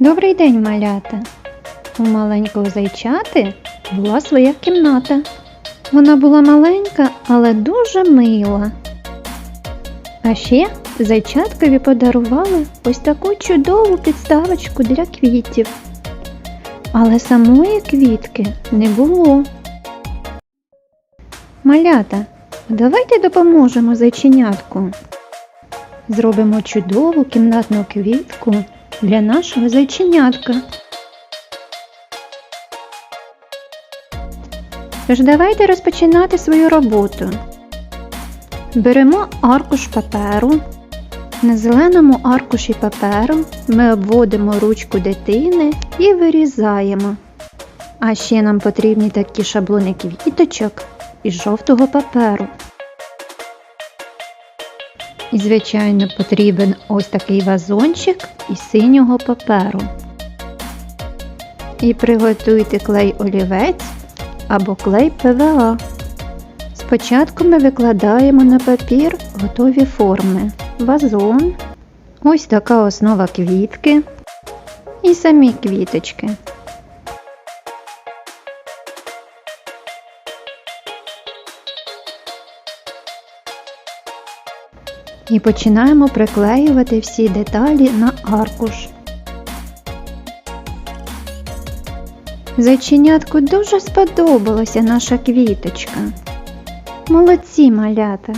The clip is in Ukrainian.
Добрий день, малята. У маленького зайчати була своя кімната. Вона була маленька, але дуже мила. А ще зайчаткові подарували ось таку чудову підставочку для квітів. Але самої квітки не було. Малята, давайте допоможемо зайченятку. Зробимо чудову кімнатну квітку для нашого зайченятка. Тож давайте розпочинати свою роботу. Беремо аркуш паперу. На зеленому аркуші паперу ми обводимо ручку дитини і вирізаємо. А ще нам потрібні такі шаблони квіточок із жовтого паперу. І, звичайно, потрібен ось такий вазончик із синього паперу. І приготуйте клей олівець або клей ПВА. Спочатку ми викладаємо на папір готові форми. Вазон, ось така основа квітки і самі квіточки. І починаємо приклеювати всі деталі на аркуш. Зайченятку дуже сподобалася наша квіточка. Молодці малята!